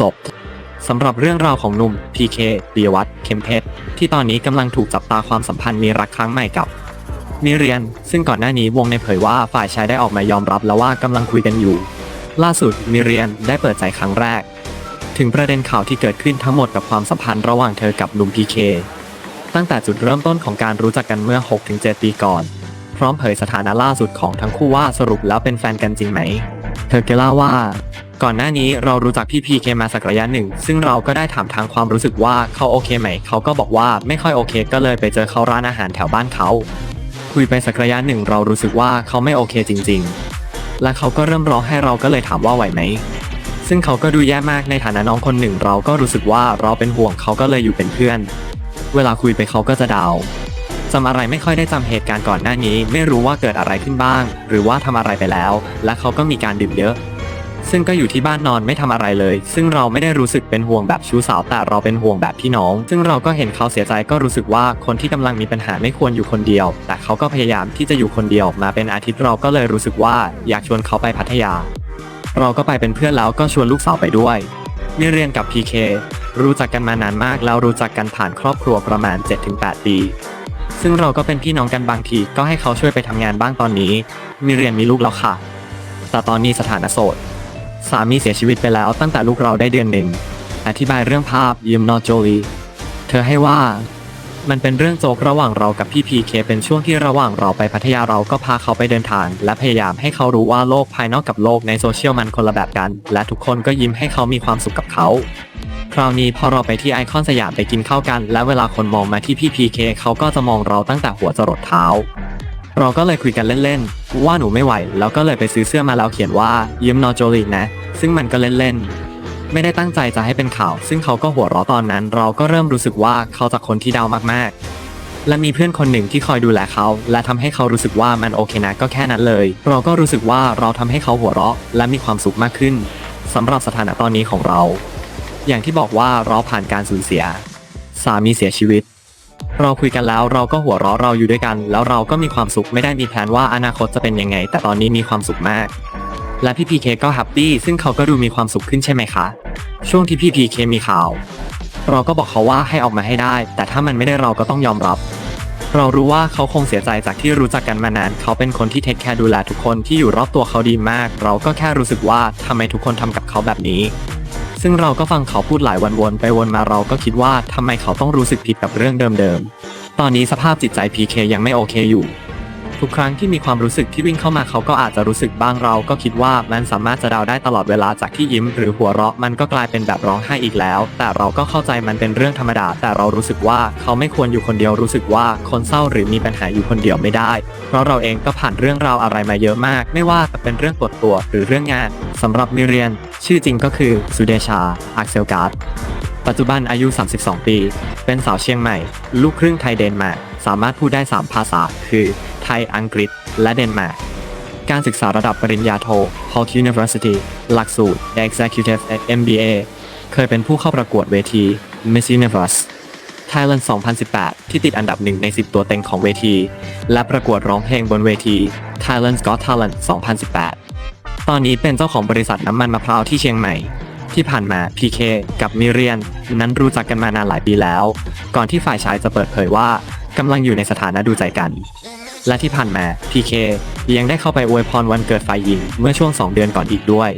จบสำหรับเรื่องราวของหนุ่ม PK ปียวัฒน์เขมเพชรที่ตอนนี้กำลังถูกจับตาความสัมพันธ์มีรักครั้งใหม่กับมิเรียน ซึ่งก่อนหน้านี้วงในเผยว่าฝ่ายชายได้ออกมายอมรับแล้วว่ากำลังคุยกันอยู่ ล่าสุดมิเรียนได้เปิดใจครั้งแรก ถึงประเด็นข่าวที่เกิดขึ้นทั้งหมดกับความสัมพันธ์ระหว่างเธอกับหนุ่ม PK ตั้งแต่จุดเริ่มต้นของการรู้จักกันเมื่อ 6-7 ปีก่อน พร้อมเผยสถานะล่าสุดของทั้งคู่ว่าสรุปแล้วเป็นแฟนกันจริงไหม เธอเกล่าว่า ก่อนหน้านี้เรารู้จักพี่พีเคมาสักระยะหนึ่ง ซึ่งเราก็ได้ถามทางความรู้สึกว่าเขาโอเคไหม เขาก็บอกว่าไม่ค่อยโอเค ก็เลยไปเจอเขาร้านอาหารแถวบ้านเขา คุยไปสักระยะหนึ่งเรารู้สึกว่าเขาไม่โอเคจริง ๆ และเขาก็เริ่มร้องให้เราก็เลยถามว่าไหวไหม ซึ่งเขาก็ดูแย่มากในฐานะน้องคนหนึ่ง เราก็รู้สึกว่าเราเป็นห่วงเขาก็เลยอยู่เป็นเพื่อน เวลาคุยไปเขาก็จะดาว จำอะไรไม่ค่อยได้จำเหตุการณ์ก่อนหน้านี้ ไม่รู้ว่าเกิดอะไรขึ้นบ้าง หรือว่าทำอะไรไปแล้ว และเขาก็มีการดื่มเยอะ ซึ่งก็อยู่ที่บ้านนอนไม่ทำอะไรเลย ซึ่งเราไม่ได้รู้สึกเป็นห่วงแบบชู้สาวแต่เราเป็นห่วงแบบพี่น้อง ซึ่งเราก็เห็นเขาเสียใจก็รู้สึกว่าคนที่กำลังมีปัญหาไม่ควรอยู่คนเดียว แต่เขาก็พยายามที่จะอยู่คนเดียวมาเป็นอาทิตย์เราก็เลยรู้สึกว่าอยากชวนเขาไปพัทยา เราก็ไปเป็นเพื่อนแล้วก็ชวนลูกสาวไปด้วยมิเรียนกับ PK รู้จักกันมานานมากแล้วรู้จักกันผ่านครอบครัวประมาณ 7-8 ปี ซึ่งเราก็เป็นพี่น้องกันบางทีก็ให้เขาช่วยไปทำงานบ้างตอนนี้มิเรียนมีลูกแล้วค่ะ แต่ตอนนี้สถานะโสด สามีเสียชีวิตไปแล้วตั้งแต่ลูกเราได้เดือนหนึ่ง อธิบายเรื่องภาพยืมนอโจลีเธอให้ว่ามันเป็นเรื่องโจกระหว่างเรากับพี่พีเคเป็นช่วงที่ระหว่างเราไปพัทยาเราก็พาเขาไปเดินทาง และพยายามให้เขารู้ว่าโลกภายนอกกับโลกในโซเชียลมันคนละแบบกัน และทุกคนก็ยิ้มให้เขามีความสุขกับเขา คราวนี้พอเราไปที่ไอคอนสยามไปกินข้าวกัน และเวลาคนมองมาที่พี่พีเคเขาก็จะมองเราตั้งแต่หัวจรดเท้า เราก็เลยคุยกันเล่นๆ ว่าหนูไม่ไหว แล้วก็เลยไปซื้อเสื้อมาแล้วเขียนว่ายืมนอโจลีนะ ซึ่งมันก็เล่นๆ ไม่ได้ตั้งใจจะให้เป็นข่าว ซึ่งเขาก็หัวเราะตอนนั้น เราก็เริ่มรู้สึกว่าเขาจากคนที่ดาวมากๆและมีเพื่อนคนหนึ่งที่คอยดูแลเขา และทำให้เขารู้สึกว่ามันโอเคนะก็แค่นั้นเลย เราก็รู้สึกว่าเราทำให้เขาหัวเราะ และมีความสุขมากขึ้นสำหรับสถานะตอนนี้ของเรา อย่างที่บอกว่าเราผ่านการสูญเสีย สามีเสียชีวิต เราคุยกันแล้วเราก็หัวเราะเราอยู่ด้วยกัน แล้วเราก็มีความสุขไม่ได้มีแผนว่าอนาคตจะเป็นยังไง แต่ตอนนี้มีความสุขมาก และพี่พีเคก็แฮปปี้ซึ่งเขาก็ดูมีความสุขขึ้นใช่ไหมคะ ช่วงที่พี่พีเคมีข่าว เราก็บอกเขาว่าให้ออกมาให้ได้ แต่ถ้ามันไม่ได้เราก็ต้องยอมรับ เรารู้ว่าเขาคงเสียใจจากที่รู้จักกันมานาน เขาเป็นคนที่เทคแคร์ดูแลทุกคนที่อยู่รอบตัวเขาดีมาก เราก็แค่รู้สึกว่าทำไมทุกคนทำกับเขาแบบนี้ ซึ่งเราก็ฟังเขาพูดหลายวันวนไปวนมาเราก็คิดว่าทำไมเขาต้องรู้สึกผิดกับเรื่องเดิมๆ ตอนนี้สภาพจิตใจ PK ยังไม่โอเคอยู่ ทุกครั้งที่มีความรู้สึกที่วิ่งเข้ามาเขาก็อาจจะรู้สึกบ้างเราก็คิดว่ามันสามารถจะเดาได้ตลอดเวลาจากที่ยิ้ม หรือหัวเราะมันก็กลายเป็นแบบร้องไห้อีกแล้ว แต่เราก็เข้าใจมันเป็นเรื่องธรรมดา แต่เรารู้สึกว่าเขาไม่ควรอยู่คนเดียวรู้สึกว่าคนเศร้าหรือมีปัญหาอยู่คนเดียวไม่ได้ เพราะเราเองก็ผ่านเรื่องราวอะไรมาเยอะมาก ไม่ว่าจะเป็นเรื่องปวดตัวหรือเรื่องงานสำหรับมิเรียน ชื่อจริงก็คือสุเดชาอักเซลการ์ดปัจจุบันอายุ 32 ปี เป็นสาวเชียงใหม่ ลูกครึ่งไทยเดนมาร์ก สามารถพูดได้ 3 ภาษา คือ ไทย อังกฤษ และเดนมาร์ก การศึกษาระดับปริญญาโท Hall University หลักสูตร Executive MBA เคยเป็นผู้เข้าประกวดเวที Miss Universe Thailand 2018 ที่ติดอันดับหนึ่งใน 10 ตัวเต็งของเวที และประกวดร้องเพลงบนเวที Thailand's Got Talent 2018 ตอนนี้เป็นเจ้าของบริษัทน้ำมันมะพร้าวที่เชียงใหม่ ที่ผ่านมา PK กับมิเรียน นั้นรู้จักกันมานานหลายปีแล้ว ก่อนที่ฝ่ายชายจะเปิดเผยว่า กำลังอยู่ในสถานะดูใจกัน และที่ผ่านมา PK ยังได้เข้าไปอวยพรวันเกิดฝ่ายหญิงเมื่อช่วง 2 เดือนก่อนอีกด้วย